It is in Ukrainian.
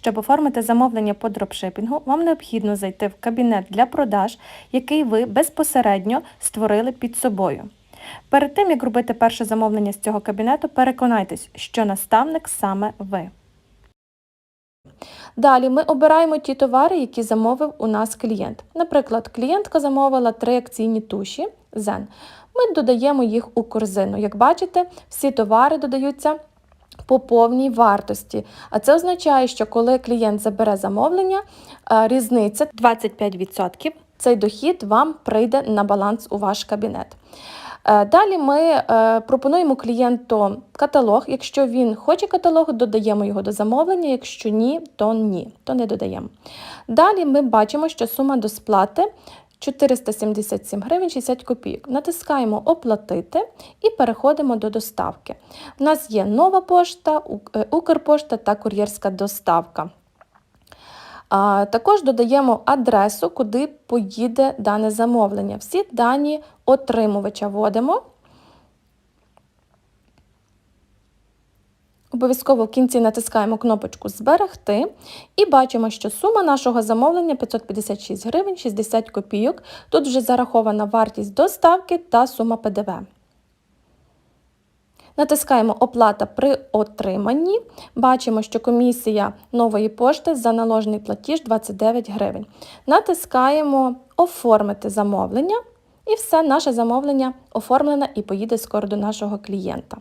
Щоб оформити замовлення по дропшипінгу, вам необхідно зайти в кабінет для продаж, який ви безпосередньо створили під собою. Перед тим, як робити перше замовлення з цього кабінету, переконайтесь, що наставник саме ви. Далі ми обираємо ті товари, які замовив у нас клієнт. Наприклад, клієнтка замовила три акційні туші Zen. Ми додаємо їх у корзину. Як бачите, всі товари додаються по повній вартості. А це означає, що коли клієнт забере замовлення, е, різниця 25%, цей дохід вам прийде на баланс у ваш кабінет. Е, Далі ми е, пропонуємо клієнту каталог. Якщо він хоче каталог, додаємо його до замовлення. Якщо ні, то ні, то не додаємо. Далі ми бачимо, що сума до сплати 477 гривень 60 копійок. Натискаємо Оплатити і переходимо до доставки. У нас є нова пошта, е, Укрпошта та кур'єрська доставка. Також додаємо адресу, куди поїде дане замовлення. Всі дані отримувача вводимо. Обов'язково в кінці натискаємо кнопочку Зберегти і бачимо, що сума нашого замовлення 556 гривень 60 копійок. Тут вже зарахована вартість доставки та сума ПДВ. Натискаємо Оплата при отриманні. Бачимо, що комісія нової пошти за наложений платіж 29 гривень. Натискаємо Оформити замовлення. І все, наше замовлення оформлене і поїде скоро до нашого клієнта.